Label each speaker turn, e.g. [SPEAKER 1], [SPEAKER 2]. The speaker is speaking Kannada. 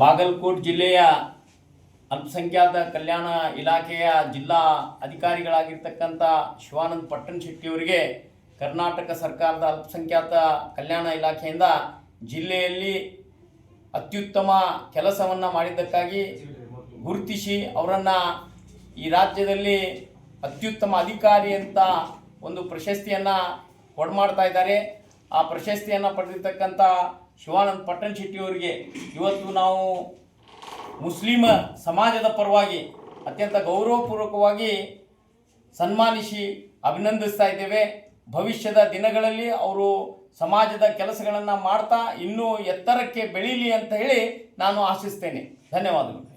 [SPEAKER 1] ಬಾಗಲಕೋಟ್ ಜಿಲ್ಲೆಯ ಅಲ್ಪಸಂಖ್ಯಾತ ಕಲ್ಯಾಣ ಇಲಾಖೆಯ ಜಿಲ್ಲಾ ಅಧಿಕಾರಿಗಳಾಗಿರ್ತಕ್ಕಂಥ ಶಿವಾನಂದ ಪಟ್ಟಣ ಶೆಟ್ಟಿಯವರಿಗೆ ಕರ್ನಾಟಕ ಸರ್ಕಾರದ ಅಲ್ಪಸಂಖ್ಯಾತ ಕಲ್ಯಾಣ ಇಲಾಖೆಯಿಂದ ಜಿಲ್ಲೆಯಲ್ಲಿ ಅತ್ಯುತ್ತಮ ಕೆಲಸವನ್ನು ಮಾಡಿದ್ದಕ್ಕಾಗಿ ಗುರುತಿಸಿ ಅವರನ್ನು ಈ ರಾಜ್ಯದಲ್ಲಿ ಅತ್ಯುತ್ತಮ ಅಧಿಕಾರಿ ಅಂತ ಒಂದು ಪ್ರಶಸ್ತಿಯನ್ನು ಕೊಡ್ಮಾಡ್ತಾ ಇದ್ದಾರೆ. ಆ ಪ್ರಶಸ್ತಿಯನ್ನು ಪಡೆದಿರ್ತಕ್ಕಂಥ ಶಿವಾನಂದ್ ಪಟ್ಟಣ ಶೆಟ್ಟಿಯವರಿಗೆ ಇವತ್ತು ನಾವು ಮುಸ್ಲಿಮ ಸಮಾಜದ ಪರವಾಗಿ ಅತ್ಯಂತ ಗೌರವಪೂರ್ವಕವಾಗಿ ಸನ್ಮಾನಿಸಿ ಅಭಿನಂದಿಸ್ತಾ ಇದ್ದೇವೆ. ಭವಿಷ್ಯದ ದಿನಗಳಲ್ಲಿ ಅವರು ಸಮಾಜದ ಕೆಲಸಗಳನ್ನು ಮಾಡ್ತಾ ಇನ್ನೂ ಎತ್ತರಕ್ಕೆ ಬೆಳೀಲಿ ಅಂತ ಹೇಳಿ ನಾನು ಆಶಿಸ್ತೇನೆ. ಧನ್ಯವಾದಗಳು.